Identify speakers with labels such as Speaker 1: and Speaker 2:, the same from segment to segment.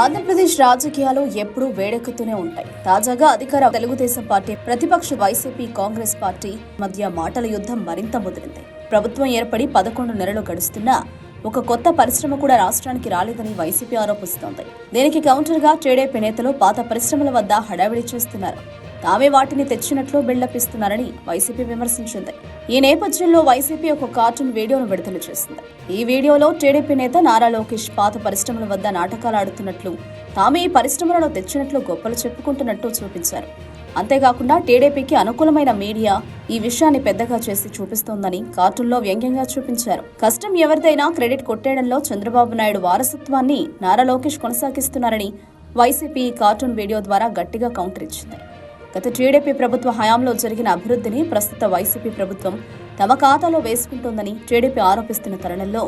Speaker 1: ఆంధ్రప్రదేశ్ రాజకీయాలు ఎప్పుడూ వేడెక్కుతూనే ఉంటాయి. తాజాగా అధికార తెలుగుదేశం పార్టీ ప్రతిపక్ష వైసీపీ కాంగ్రెస్ పార్టీ మధ్య మాటల యుద్ధం మరింత ముదిరింది. ప్రభుత్వం ఏర్పడి పదకొండు నెలలు గడుస్తున్నా ఒక కొత్త పరిశ్రమ కూడా రాష్ట్రానికి రాలేదని వైసీపీ ఆరోపిస్తోంది. దీనికి కౌంటర్గా టీడీపీ నేతలు పాత పరిశ్రమల వద్ద హడావిడి చేస్తున్నారు. తామే వాటిని తెచ్చినట్లు బిల్డప్ ఇస్తున్నారని వైసీపీ విమర్శించింది. ఈ నేపథ్యంలో వైసీపీ ఒక కార్టూన్ వీడియోను విడుదల చేసింది. ఈ వీడియోలో టీడీపీ నేత నారా లోకేష్ పాత పరిశ్రమల వద్ద నాటకాలు ఆడుతున్నట్లు తామే ఈ పరిశ్రమలను తెచ్చినట్లు గొప్పలు చెప్పుకుంటున్నట్టు చూపించారు. అంతేకాకుండా టీడీపీకి అనుకూలమైన మీడియా ఈ విషయాన్ని పెద్దగా చేసి చూపిస్తోందని కార్టూన్లో వ్యంగ్యంగా చూపించారు. కష్టం ఎవరిదైనా క్రెడిట్ కొట్టేయడంలో చంద్రబాబు నాయుడు వారసత్వాన్ని నారా లోకేష్ కొనసాగిస్తున్నారని వైసీపీ ఈ కార్టూన్ వీడియో ద్వారా గట్టిగా కౌంటర్ ఇచ్చింది. గత టీడీపీ ప్రభుత్వ హయాంలో జరిగిన అభివృద్ధిని ప్రస్తుత వైసీపీ ప్రభుత్వం తమ ఖాతాలో వేసుకుంటోందని టీడీపీ ఆరోపిస్తున్న తరుణంలో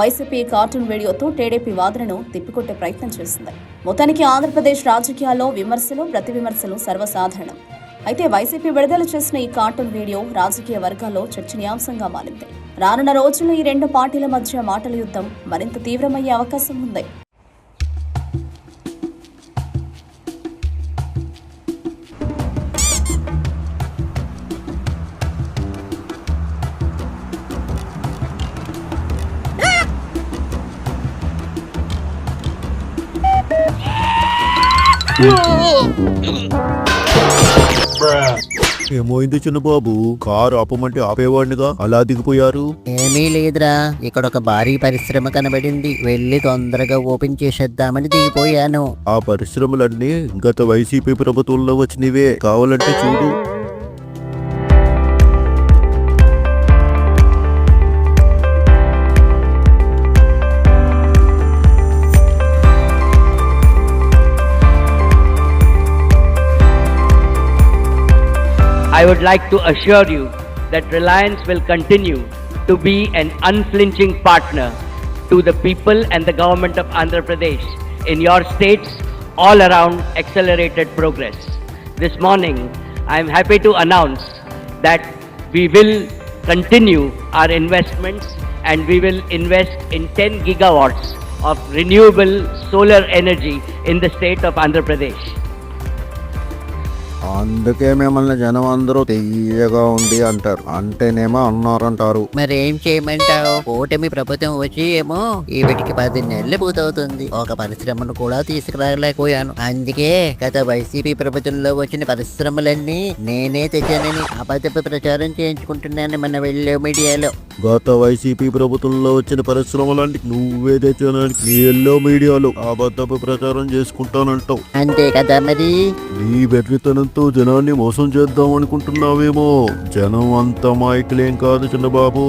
Speaker 1: వైసీపీ కార్టూన్ వీడియోతో టీడీపీ వాదనను తిప్పికొట్టే ప్రయత్నం చేసింది. మొత్తానికి ఆంధ్రప్రదేశ్ రాజకీయాల్లో విమర్శలు ప్రతి విమర్శలు సర్వసాధారణం. అయితే వైసీపీ విడుదల చేసిన ఈ కార్టూన్ వీడియో రాజకీయ వర్గాల్లో చర్చనీయాంశంగా మారింది. రానున్న రోజుల్లో ఈ రెండు పార్టీల మధ్య మాటల యుద్ధం మరింత తీవ్రమయ్యే అవకాశం ఉంది.
Speaker 2: ఏమైంది చిన్నబాబు కారు ఆపమంటే ఆపేవాడినిగా. అలా దిగిపోయారు.
Speaker 3: ఏమీ లేదురా. ఇక్కడ ఒక భారీ పరిశ్రమ కనబడింది. వెళ్ళి తొందరగా ఓపెన్ చేసేద్దామని దిగిపోయాను.
Speaker 2: ఆ పరిశ్రమలన్నీ గత వైసీపీ ప్రభుత్వంలో వచ్చినవే. కావాలంటే చూడు.
Speaker 4: I would like to assure you that Reliance will continue to be an unflinching partner to the people and the government of Andhra Pradesh in your states all around accelerated progress. This morning, I am happy to announce that we will continue our investments and we will invest in 10 gigawatts of renewable solar energy in the state of Andhra Pradesh.
Speaker 2: అందుకే మిమ్మల్ని జనం అందరూ తెయ్యగా ఉంది అంటారు. అంటేనేమో అన్నారంటారు.
Speaker 3: మరేం చేయమంటావు? కూటమి ప్రభుత్వం వచ్చి ఏమో ఈ వీటికి పది నెలలు పూర్తవుతుంది ఒక పరిశ్రమను కూడా తీసుకురాలేకపోయాను. అందుకే గత వైసీపీ ప్రభుత్వంలో వచ్చిన పరిశ్రమలన్నీ నేనే తెచ్చానని అబద్ధపు ప్రచారం చేయించుకుంటున్నాను మన వెళ్ళే మీడియాలో.
Speaker 2: గత వైసీపీ ప్రభుత్వంలో వచ్చిన పరిశ్రమలన్నీ నువ్వే తెచ్చానని నీ ఎల్లో మీడియాలో అబద్ధపు ప్రచారం చేసుకుంటానంటావు.
Speaker 3: అంతే కదా మరి?
Speaker 2: నీ బెర్రితనంతో జనాన్ని మోసం చేద్దాం అనుకుంటున్నావేమో జనం అంత మాయకులేం కాదు చిన్నబాబు.